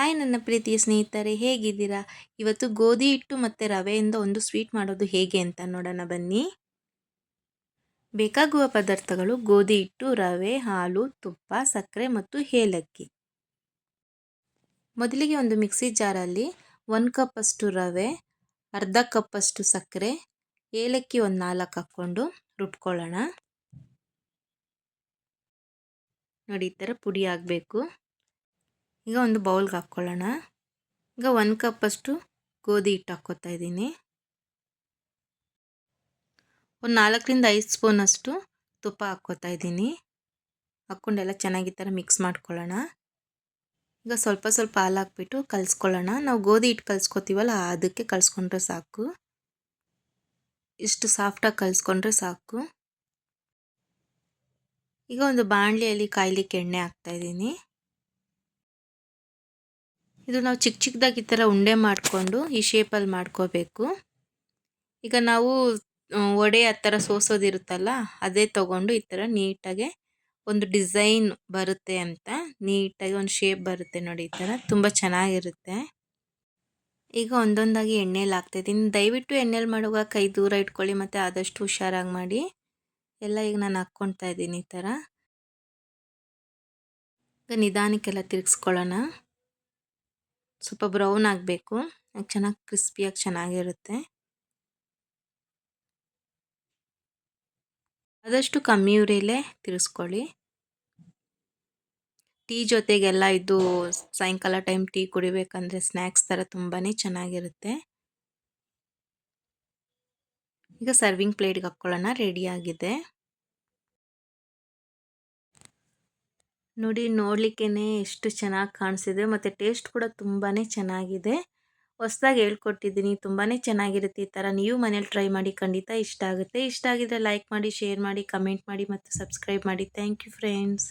Hi ನನ್ನ ಪ್ರೀತಿಯ ಸ್ನೇಹಿತರೆ, ಹೇಗಿದ್ದೀರಾ? ಇವತ್ತು ಗೋಧಿ ಹಿಟ್ಟು ಮತ್ತು ರವೆಯಿಂದ ಒಂದು ಸ್ವೀಟ್ ಮಾಡೋದು ಹೇಗೆ ಅಂತ ನೋಡೋಣ ಬನ್ನಿ. ಬೇಕಾಗುವ ಪದಾರ್ಥಗಳು ಗೋಧಿ ಹಿಟ್ಟು, ರವೆ, ಹಾಲು, ತುಪ್ಪ, ಸಕ್ಕರೆ ಮತ್ತು ಏಲಕ್ಕಿ. ಮೊದಲಿಗೆ ಒಂದು ಮಿಕ್ಸಿ ಜಾರಲ್ಲಿ ಒಂದು ಕಪ್ಪಷ್ಟು ರವೆ, ಅರ್ಧ ಕಪ್ಪಷ್ಟು ಸಕ್ಕರೆ, ಏಲಕ್ಕಿ ಒಂದು ನಾಲ್ಕು ಹಾಕ್ಕೊಂಡು ರುಬ್ಕೊಳ್ಳೋಣ. ನೋಡಿ, ಈ ಥರ ಪುಡಿ ಆಗಬೇಕು. ಈಗ ಒಂದು ಬೌಲ್ಗೆ ಹಾಕ್ಕೊಳ್ಳೋಣ. ಈಗ ಒಂದು ಕಪ್ಪಷ್ಟು ಗೋಧಿ ಹಿಟ್ಟು ಹಾಕ್ಕೋತಾ ಇದ್ದೀನಿ. ಒಂದು ನಾಲ್ಕರಿಂದ ಐದು ಸ್ಪೂನಷ್ಟು ತುಪ್ಪ ಹಾಕ್ಕೋತಾ ಇದ್ದೀನಿ. ಹಾಕ್ಕೊಂಡೆಲ್ಲ ಚೆನ್ನಾಗಿ ಥರ ಮಿಕ್ಸ್ ಮಾಡ್ಕೊಳ್ಳೋಣ. ಈಗ ಸ್ವಲ್ಪ ಸ್ವಲ್ಪ ಹಾಲು ಹಾಕ್ಬಿಟ್ಟು ಕಲಿಸ್ಕೊಳ್ಳೋಣ. ನಾವು ಗೋಧಿ ಹಿಟ್ಟು ಕಲಿಸ್ಕೊತೀವಲ್ಲ ಅದಕ್ಕೆ ಕಲಿಸ್ಕೊಂಡ್ರೆ ಸಾಕು. ಇಷ್ಟು ಸಾಫ್ಟಾಗಿ ಕಲಿಸ್ಕೊಂಡ್ರೆ ಸಾಕು. ಈಗ ಒಂದು ಬಾಣಲಿಯಲ್ಲಿ ಕಾಯ್ಲಿಕ್ಕೆ ಎಣ್ಣೆ ಹಾಕ್ತಾಯಿದ್ದೀನಿ ಇದು ನಾವು ಚಿಕ್ಕ ಚಿಕ್ಕದಾಗಿ ಈ ಥರ ಉಂಡೆ ಮಾಡಿಕೊಂಡು ಈ ಶೇಪಲ್ಲಿ ಮಾಡ್ಕೋಬೇಕು. ಈಗ ನಾವು ವಡೆ ಆ ಥರ ಸೋಸೋದಿರುತ್ತಲ್ಲ, ಅದೇ ತೊಗೊಂಡು ಈ ಥರ ನೀಟಾಗೆ ಒಂದು ಡಿಸೈನ್ ಬರುತ್ತೆ ಅಂತ, ನೀಟಾಗಿ ಒಂದು ಶೇಪ್ ಬರುತ್ತೆ ನೋಡಿ ಈ ಥರ, ತುಂಬ ಚೆನ್ನಾಗಿರುತ್ತೆ. ಈಗ ಒಂದೊಂದಾಗಿ ಎಣ್ಣೆಲಿ ಹಾಕ್ತಾಯಿದ್ದೀನಿ. ದಯವಿಟ್ಟು ಎಣ್ಣೆಲಿ ಮಾಡುವಾಗ ಕೈ ದೂರ ಇಟ್ಕೊಳ್ಳಿ, ಮತ್ತು ಆದಷ್ಟು ಹುಷಾರಾಗಿ ಮಾಡಿ. ಎಲ್ಲ ಈಗ ನಾನು ಹಾಕ್ಕೊಳ್ತಾ ಇದ್ದೀನಿ ಈ ಥರ. ಈಗ ನಿಧಾನಕ್ಕೆಲ್ಲ ತಿರ್ಗಿಸ್ಕೊಳ್ಳೋಣ. ಸ್ವಲ್ಪ ಬ್ರೌನ್ ಆಗಬೇಕು. ಚೆನ್ನಾಗಿ ಕ್ರಿಸ್ಪಿಯಾಗಿ ಚೆನ್ನಾಗಿರುತ್ತೆ. ಆದಷ್ಟು ಕಮ್ಮಿ ಉರಿಲೇ ತಿರ್ಸ್ಕೊಳ್ಳಿ. ಟೀ ಜೊತೆಗೆಲ್ಲ ಇದು ಸಾಯಂಕಾಲ ಟೈಮ್ ಟೀ ಕುಡಿಬೇಕಂದ್ರೆ ಸ್ನ್ಯಾಕ್ಸ್ ಥರ ತುಂಬಾ ಚೆನ್ನಾಗಿರುತ್ತೆ. ಈಗ ಸರ್ವಿಂಗ್ ಪ್ಲೇಟ್ಗೆ ಹಾಕ್ಕೊಳ್ಳೋಣ ರೆಡಿಯಾಗಿದೆ ನೋಡಿ ನೋಡಲಿಕ್ಕೇ ಎಷ್ಟು ಚೆನ್ನಾಗಿ ಕಾಣಿಸಿದೆ, ಮತ್ತು ಟೇಸ್ಟ್ ಕೂಡ ತುಂಬಾ ಚೆನ್ನಾಗಿದೆ. ಹೊಸ್ದಾಗಿ ಹೇಳ್ಕೊಟ್ಟಿದ್ದೀನಿ ತುಂಬಾ ಚೆನ್ನಾಗಿರುತ್ತೆ ಈ ಥರ ನೀವು ಮನೇಲಿ ಟ್ರೈ ಮಾಡಿ ಖಂಡಿತ ಇಷ್ಟ ಆಗುತ್ತೆ. ಇಷ್ಟ ಆಗಿದ್ರೆ ಲೈಕ್ ಮಾಡಿ, ಶೇರ್ ಮಾಡಿ, ಕಮೆಂಟ್ ಮಾಡಿ, ಮತ್ತು ಸಬ್ಸ್ಕ್ರೈಬ್ ಮಾಡಿ. Thank you friends.